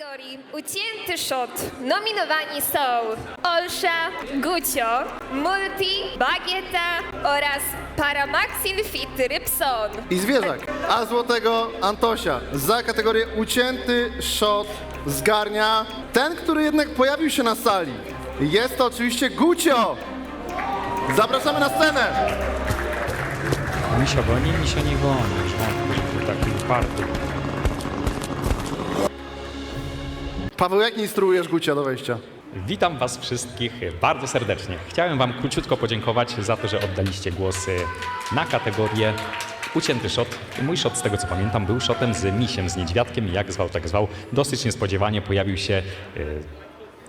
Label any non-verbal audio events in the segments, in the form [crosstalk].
kategorii ucięty shot nominowani są Olsza, Gucio, Multi, Bagieta oraz Paramaxil Fit Rybson. I zwierzak. A złotego Antosia za kategorię ucięty shot zgarnia ten, który jednak pojawił się na sali. Jest to oczywiście Gucio. Zapraszamy na scenę. Misio goni, misio nie goni. Żołnierz taki uparty. Paweł, jak instruujesz Gucia do wejścia? Witam Was wszystkich bardzo serdecznie. Chciałem Wam króciutko podziękować za to, że oddaliście głosy na kategorię Ucięty shot. Mój shot, z tego co pamiętam, był shotem z misiem, z niedźwiadkiem, jak zwał, tak zwał. Dosyć niespodziewanie pojawił się yy,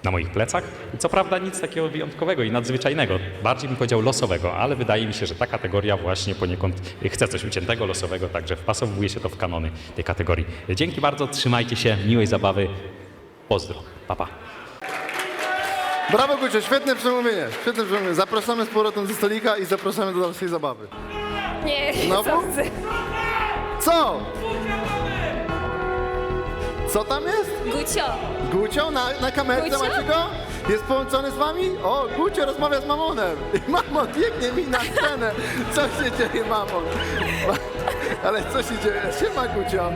na moich plecach. Co prawda nic takiego wyjątkowego i nadzwyczajnego, bardziej bym powiedział losowego, ale wydaje mi się, że ta kategoria właśnie poniekąd chce coś uciętego, losowego, także wpasowuje się to w kanony tej kategorii. Dzięki bardzo, trzymajcie się, miłej zabawy, pozdro, pa pa. Brawo Gucio, świetne przemówienie. Świetne przemówienie. Zapraszamy z powrotem ze stolika i zapraszamy do dalszej zabawy. Nie, Znowu? sądzę. Co? Co tam jest? Gucio, Gucio na, na kamerce Gucio? macie go? Jest połączony z wami? O, Gucio rozmawia z Mamonem. I Mamon biegnie mi na scenę. Co się dzieje, Mamon? Ma- Ale co się dzieje? Siema, Gucio.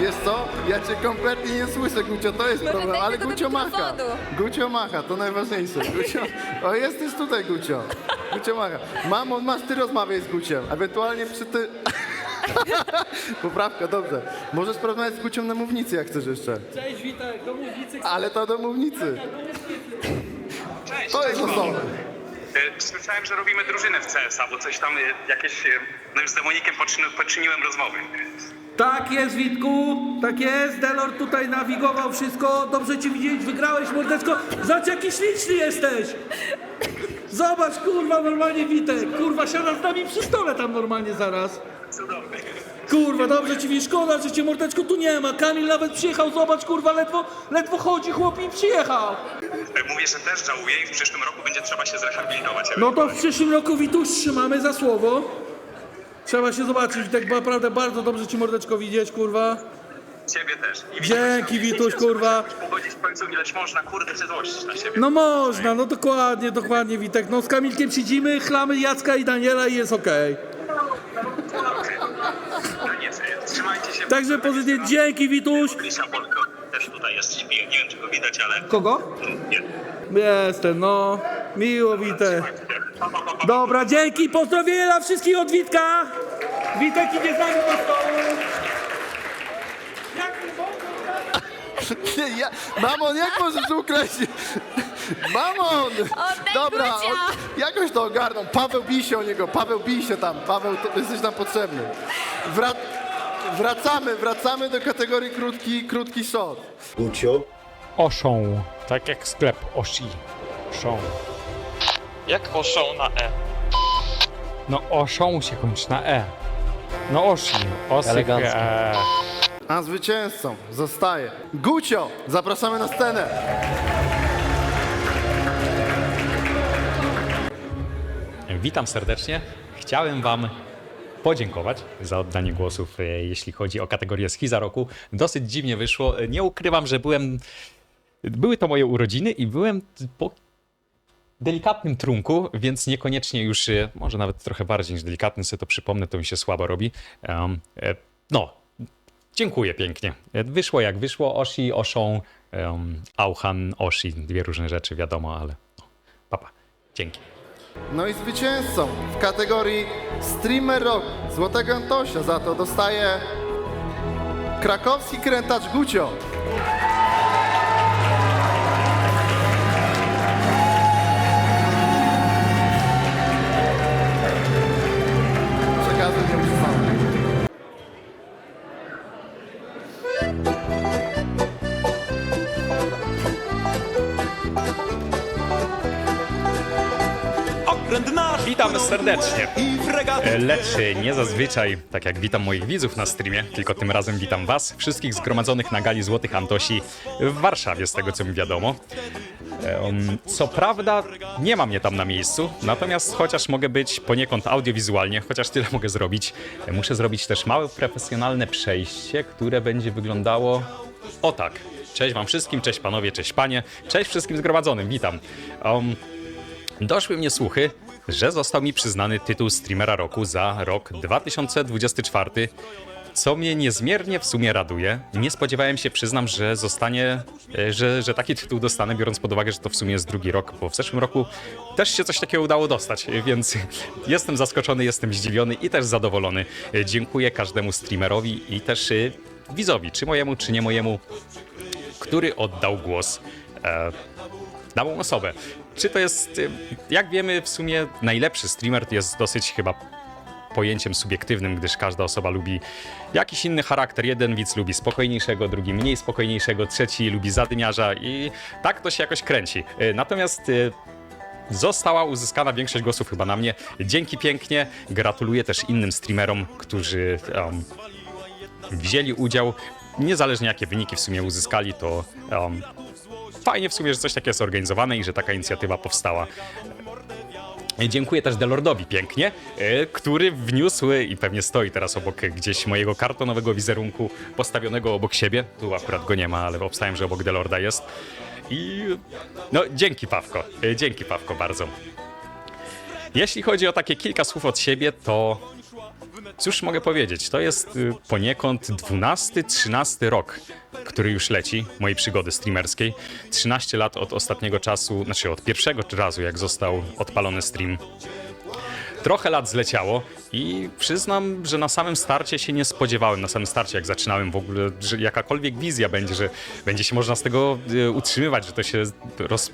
Wiesz co? Ja cię kompletnie nie słyszę, Gucio, to jest Może problem, daj ale tego do Gucio macha. mikrofonu. Gucio macha, to najważniejsze. Gucio... O, jesteś tutaj, Gucio. Gucio macha. Mamon, masz ty rozmawiaj z Guciem, ewentualnie przy ty... [laughs] Poprawka, dobrze. Możesz porozmawiać z Gucią na mównicy, jak chcesz jeszcze. Cześć, witaj, do mównicy. Ale to do mównicy. Cześć, To jest osobne. Słyszałem, że robimy drużynę w CS-a, bo coś tam e, jakieś... e, No już z demonikiem poczyni- poczyniłem rozmowy. Tak jest, Witku, tak jest. Delor tutaj nawigował wszystko. Dobrze ci widzieć, wygrałeś, mordeczko. Zobacz, jaki śliczny jesteś. Zobacz, kurwa, normalnie Witek. Kurwa, siada z nami przy stole tam normalnie zaraz. Cudowny. Kurwa, dobrze ci widzieć, szkoda, że cię mordeczko tu nie ma. Kamil nawet przyjechał, zobacz, kurwa, ledwo, ledwo chodzi chłop i przyjechał. E, Mówię, że też żałuję i w przyszłym roku będzie trzeba się zrehabilitować. No to w przyszłym roku Wituś trzymamy za słowo. Trzeba się zobaczyć, Witek, naprawdę bardzo dobrze ci mordeczko widzieć, kurwa. Ciebie też. I Dzięki, widzę, Wituś, kurwa. jakoś Pogodzić w końcu ileś można, kurde, się złościć na siebie. No można, no dokładnie, dokładnie Witek. No z Kamilkiem siedzimy, chlamy Jacka i Daniela i jest okej. Także pozytywnie, dzięki Wituś. Też tutaj jest. Nie wiem, czy go widać, ale... Kogo? Nie. Jestem, no. Miło pa. Dobra, dzięki, pozdrowienia dla wszystkich od Witka. Witek idzie z nami do stołu. Jak? Nie, ja, Mamon, jak możesz ukraść? Mamon! Oddaj Dobra, Gucia! on, jakoś to ogarną. Paweł, bij się o niego. Paweł, bij się tam. Paweł, to, jesteś nam potrzebny. Wra, wracamy, wracamy do kategorii krótki, krótki shot. Gucio, Oszą, tak jak sklep Oshi. Szą. Jak oszą na E? No oszą się kończy na E. No Oshi, osyk e. A zwycięzcą zostaje Gucio. Zapraszamy na scenę. Witam serdecznie. Chciałem Wam podziękować za oddanie głosów, e, jeśli chodzi o kategorię Schiza Roku. Dosyć dziwnie wyszło. Nie ukrywam, że byłem... Były to moje urodziny i byłem po delikatnym trunku, więc niekoniecznie już, e, może nawet trochę bardziej niż delikatny, sobie to przypomnę, to mi się słabo robi. E, no, dziękuję pięknie. E, Wyszło jak wyszło. Oshi, Oszą, um, Auchan, Oshi. Dwie różne rzeczy, wiadomo, ale no, papa. Dzięki. No i zwycięzcą w kategorii Streamer Rock Złotego Antosia za to dostaje krakowski krętacz Gucio. Witamy serdecznie. E, Lecz nie zazwyczaj, tak jak witam moich widzów na streamie, tylko tym razem witam Was, wszystkich zgromadzonych na gali Złotych Antosi w Warszawie, z tego co mi wiadomo. Em, Co prawda, nie ma mnie tam na miejscu, natomiast chociaż mogę być poniekąd audiowizualnie, chociaż tyle mogę zrobić, e, muszę zrobić też małe profesjonalne przejście, które będzie wyglądało o tak. Cześć Wam wszystkim, cześć panowie, cześć panie, cześć wszystkim zgromadzonym, witam. Em, Doszły mnie słuchy, że został mi przyznany tytuł streamera roku za rok 2024, co mnie niezmiernie w sumie raduje. Nie spodziewałem się, przyznam, że zostanie, e, że, że taki tytuł dostanę, biorąc pod uwagę, że to w sumie jest drugi rok, bo w zeszłym roku też się coś takiego udało dostać, [laughs] więc jestem zaskoczony, jestem zdziwiony i też zadowolony. E, Dziękuję każdemu streamerowi i też e, widzowi, czy mojemu, czy nie mojemu, który oddał głos dałą osobę. Czy to jest, y, jak wiemy, w sumie najlepszy streamer jest dosyć chyba pojęciem subiektywnym, gdyż każda osoba lubi jakiś inny charakter. Jeden widz lubi spokojniejszego, drugi mniej spokojniejszego, trzeci lubi zadymiarza i tak to się jakoś kręci. Y, Natomiast y, została uzyskana większość głosów chyba na mnie. Dzięki pięknie. Gratuluję też innym streamerom, którzy um, wzięli udział. Niezależnie jakie wyniki w sumie uzyskali, to um, fajnie w sumie, że coś takiego jest organizowane i że taka inicjatywa powstała. Dziękuję też Delordowi pięknie, e, który wniósł i pewnie stoi teraz obok gdzieś mojego kartonowego wizerunku postawionego obok siebie. Tu akurat go nie ma, ale obstałem, że obok Delorda jest. I no, dzięki Pawko, e, dzięki Pawko bardzo. Jeśli chodzi o takie kilka słów od siebie, to cóż mogę powiedzieć? To jest y, poniekąd 12-13 rok, który już leci mojej przygody streamerskiej. 13 lat od ostatniego czasu, znaczy od pierwszego razu, jak został odpalony stream. Trochę lat zleciało i przyznam, że na samym starcie się nie spodziewałem, na samym starcie jak zaczynałem w ogóle, że jakakolwiek wizja będzie, że będzie się można z tego y, utrzymywać, że to się roz,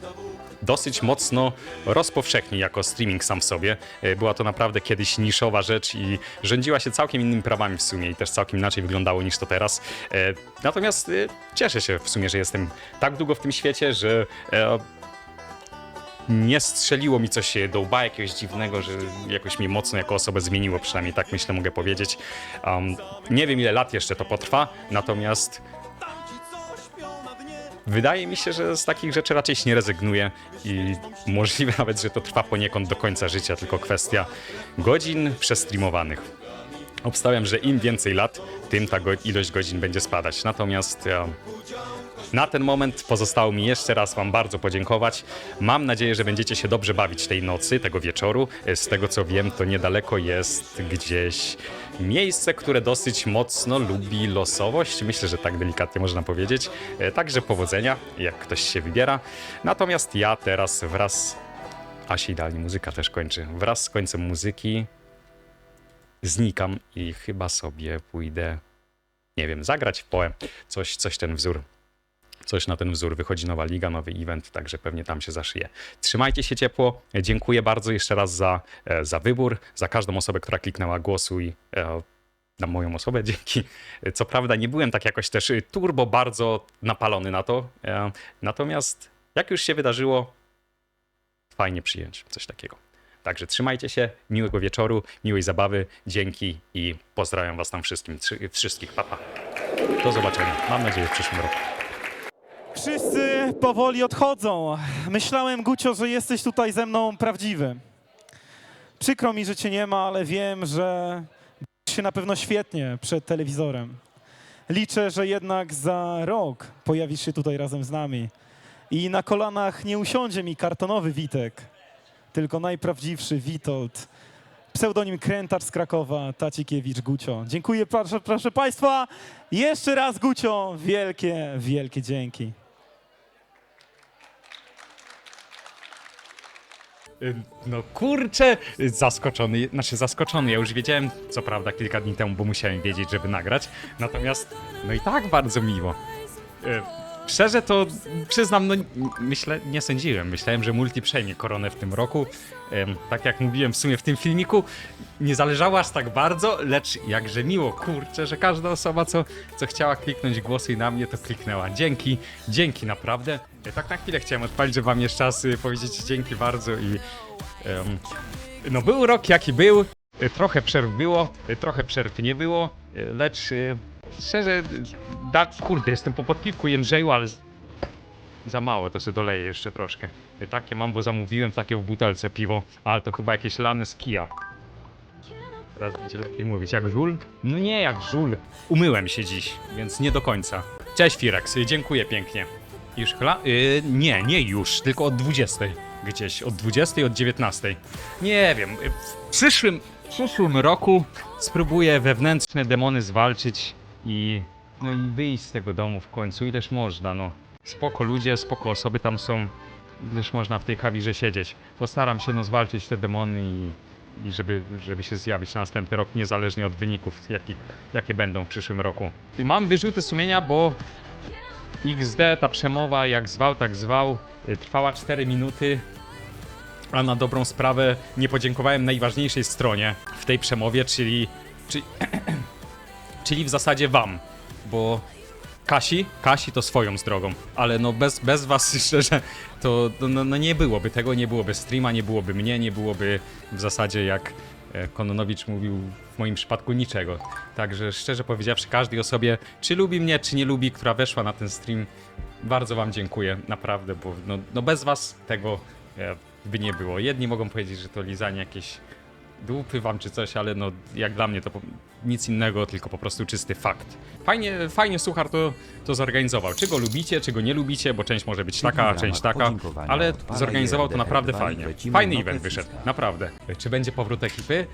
dosyć mocno rozpowszechni jako streaming sam w sobie. E, Była to naprawdę kiedyś niszowa rzecz i rządziła się całkiem innymi prawami w sumie i też całkiem inaczej wyglądało niż to teraz. E, Natomiast e, cieszę się w sumie, że jestem tak długo w tym świecie, że nie strzeliło mi coś do łba jakiegoś dziwnego, że jakoś mnie mocno jako osobę zmieniło, przynajmniej tak myślę, mogę powiedzieć. Um, nie wiem ile lat jeszcze to potrwa, natomiast Wydaje mi się, że z takich rzeczy raczej się nie rezygnuję i możliwe [laughs] nawet, że to trwa poniekąd do końca życia, tylko kwestia godzin przestreamowanych. Obstawiam, że im więcej lat, tym ta ilość godzin będzie spadać. Natomiast na ten moment pozostało mi jeszcze raz Wam bardzo podziękować. Mam nadzieję, że będziecie się dobrze bawić tej nocy, tego wieczoru. Z tego co wiem, to niedaleko jest gdzieś miejsce, które dosyć mocno lubi losowość. Myślę, że tak delikatnie można powiedzieć. E, Także powodzenia, jak ktoś się wybiera. Natomiast ja teraz wraz. A się idealnie muzyka też kończy. Wraz z końcem muzyki znikam i chyba sobie pójdę, nie wiem, zagrać w poem. Coś, coś ten wzór coś na ten wzór. Wychodzi nowa liga, nowy event, także pewnie tam się zaszyje. Trzymajcie się ciepło. Dziękuję bardzo jeszcze raz za, e, za wybór, za każdą osobę, która kliknęła głosuj e, na moją osobę. [laughs] Dzięki. Co prawda nie byłem tak jakoś też turbo bardzo napalony na to, e, natomiast jak już się wydarzyło, fajnie przyjąć coś takiego. Także trzymajcie się, miłego wieczoru, miłej zabawy, dzięki i pozdrawiam was tam wszystkim, wszystkich. Papa. Do zobaczenia. Mam nadzieję w przyszłym roku. Wszyscy powoli odchodzą. Myślałem, Gucio, że jesteś tutaj ze mną prawdziwy. Przykro mi, że cię nie ma, ale wiem, że się na pewno świetnie przed telewizorem. Liczę, że jednak za rok pojawisz się tutaj razem z nami. I na kolanach nie usiądzie mi kartonowy Witek, tylko najprawdziwszy Witold. Pseudonim Krętacz z Krakowa, Tacikiewicz Gucio. Dziękuję, proszę, proszę Państwa. Jeszcze raz Gucio, wielkie, wielkie dzięki. No kurczę, y, zaskoczony, znaczy zaskoczony, ja już wiedziałem, co prawda kilka dni temu, bo musiałem wiedzieć, żeby nagrać, natomiast no i tak bardzo miło. Y, Szczerze to przyznam, no myślę, nie sądziłem, myślałem, że multi przejmie koronę w tym roku, tak jak mówiłem w sumie w tym filmiku, nie zależało aż tak bardzo, lecz jakże miło, kurczę, że każda osoba, co, co chciała kliknąć głosuj na mnie, to kliknęła. Dzięki, dzięki naprawdę. Y, Tak na chwilę chciałem odpalić, żeby wam jeszcze raz y, powiedzieć dzięki bardzo i... No był rok jaki był, y, trochę przerw było, y, trochę przerw nie było, lecz szczerze, da, kurde, jestem po podpiwku Jędrzeju, ale za mało, to sobie doleję jeszcze troszkę. Takie mam, bo zamówiłem takie w butelce piwo, ale to chyba jakieś lane z kija. Teraz będzie lepiej mówić, jak żul? No nie jak żul. Umyłem się dziś, więc nie do końca. Cześć Firex, dziękuję pięknie. Już chla? Y, nie, nie już, tylko od 20. Gdzieś, od 20, od 19. Nie wiem, y, w przyszłym, w przyszłym roku spróbuję wewnętrzne demony zwalczyć i no wyjść z tego domu w końcu, ileż można, no. Spoko ludzie, spoko osoby tam są, ileż można w tej kawirze siedzieć. Postaram się no zwalczyć te demony i i żeby, żeby się zjawić na następny rok, niezależnie od wyników, jaki, jakie będą w przyszłym roku. Mam wyrzuty sumienia, bo XD, ta przemowa, jak zwał, tak zwał, y, trwała 4 minuty, a na dobrą sprawę nie podziękowałem najważniejszej stronie w tej przemowie, czyli, czyli, [clears throat] czyli w zasadzie wam, bo Kasi, Kasi to swoją drogą, ale no bez, bez was [laughs] szczerze to to no, no nie byłoby tego, nie byłoby streama, nie byłoby mnie, nie byłoby w zasadzie jak Kononowicz mówił w moim przypadku niczego. Także szczerze powiedziawszy każdej osobie, czy lubi mnie, czy nie lubi, która weszła na ten stream, bardzo wam dziękuję, naprawdę, bo no, no bez was tego e, by nie było. Jedni mogą powiedzieć, że to lizanie jakieś dupy wam czy coś, ale no jak dla mnie to nic innego, tylko po prostu czysty fakt. Fajnie, fajnie Suchar to, to zorganizował. Czy go lubicie, czy go nie lubicie, bo część może być taka, a część taka, ale zorganizował to naprawdę fajnie. Fajny event wyszedł, naprawdę. Czy będzie powrót ekipy?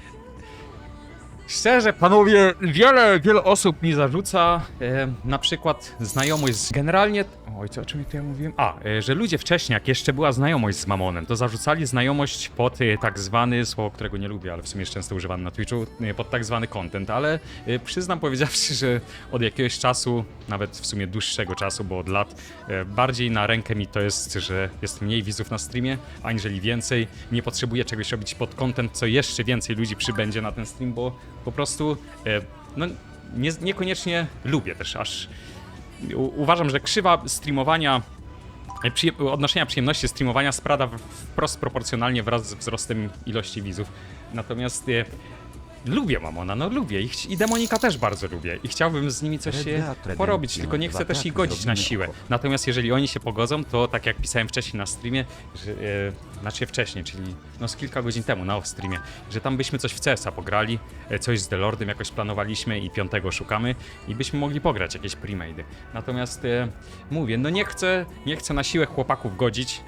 Szczerze, panowie, wiele, wiele osób mi zarzuca e, na przykład znajomość z... Generalnie... Oj, co, o czym ja mówiłem? A, e, że ludzie wcześniej, jak jeszcze była znajomość z Mamonem, to zarzucali znajomość pod e, tak zwany, słowo, którego nie lubię, ale w sumie jest często używany na Twitchu, e, pod tak zwany content, ale e, przyznam [laughs] powiedziawszy, że od jakiegoś czasu, nawet w sumie dłuższego czasu, bo od lat, e, bardziej na rękę mi to jest, że jest mniej widzów na streamie, aniżeli więcej. Nie potrzebuję czegoś robić pod content, co jeszcze więcej ludzi przybędzie na ten stream, bo po prostu e, no, nie, niekoniecznie lubię też aż. U, uważam, że krzywa streamowania, e, przyje- odnoszenia przyjemności streamowania spada wprost proporcjonalnie wraz z wzrostem ilości widzów. Natomiast e, lubię Mamona, no lubię ich i Demonika też bardzo lubię i chciałbym z nimi coś Redemption porobić, tylko nie chcę też ich godzić na siłę. Natomiast jeżeli oni się pogodzą, to tak jak pisałem wcześniej na streamie, że, e, znaczy wcześniej, czyli no z kilka godzin temu na off-streamie, że tam byśmy coś w CS-a pograli, e, coś z Delordem jakoś planowaliśmy i piątego szukamy i byśmy mogli pograć jakieś premade. Natomiast e, mówię, no nie chcę, nie chcę na siłę chłopaków godzić,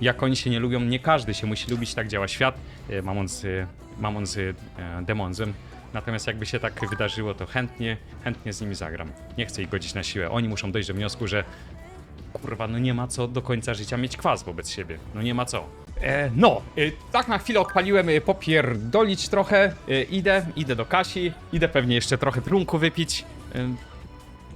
jak oni się nie lubią, nie każdy się musi lubić, tak działa świat. E, Mamon z, e, Mamon z e, Demonzem. Natomiast jakby się tak wydarzyło, to chętnie, chętnie z nimi zagram. Nie chcę ich godzić na siłę. Oni muszą dojść do wniosku, że kurwa, no nie ma co do końca życia mieć kwas wobec siebie. No nie ma co. E, no, e, tak na chwilę odpaliłem e, popierdolić trochę. E, idę, idę do Kasi, idę pewnie jeszcze trochę trunku wypić. E,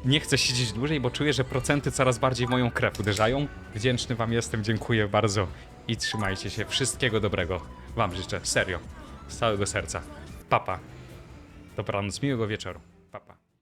nie chcę siedzieć dłużej, bo czuję, że procenty coraz bardziej w moją krew uderzają. Wdzięczny wam jestem, dziękuję bardzo i trzymajcie się. Wszystkiego dobrego wam życzę, serio. Z całego serca. Papa. Dobranoc, miłego wieczoru.